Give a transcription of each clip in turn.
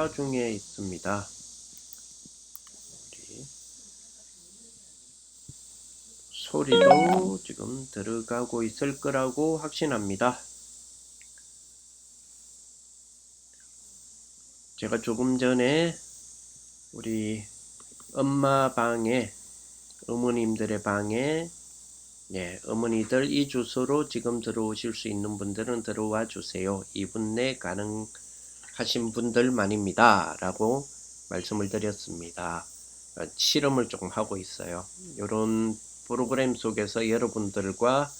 녹화 중에 있습니다. 소리도 지금 들어가고 있을 거라고 확신합니다. 제가 조금 전에 우리 엄마 방에 어머님들의 방에 예, 어머니들 이 주소로 지금 들어오실 수 있는 분들은 들어와 주세요. 2분 내 가능 하신 분들만입니다. 라고 말씀을 드렸습니다. 어, 실험을 조금 하고 있어요. 이런 프로그램 속에서 여러분들과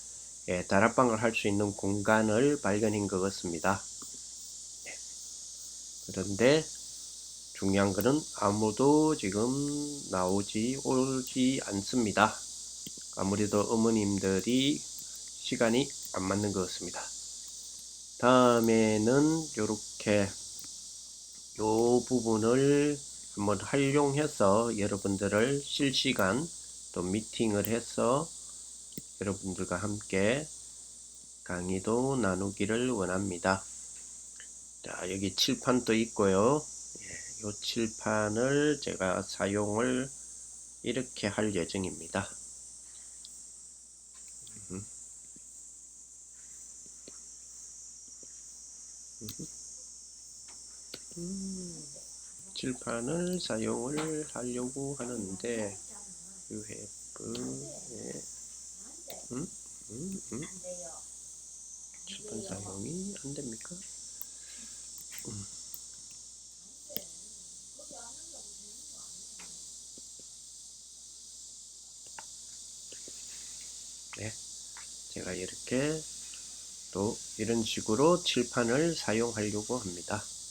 예, 다락방을 할 수 있는 공간을 발견한 것 같습니다. 예. 그런데 중요한 것은 아무도 지금 나오지 오지 않습니다. 아무래도 어머님들이 시간이 안 맞는 것 같습니다. 다음에는 이렇게 요 부분을 한번 활용해서 여러분들을 실시간 또 미팅을 해서 여러분들과 함께 강의도 나누기를 원합니다. 자, 여기 칠판도 있고요. 예, 요 칠판을 제가 사용을 이렇게 할 예정입니다. 음, 칠판을 사용을 하려고 하는데 UF 예. 음? 음? 음? 칠판 사용이 안 됩니까? 음. 네, 제가 이렇게 또 이런 식으로 칠판을 사용하려고 합니다.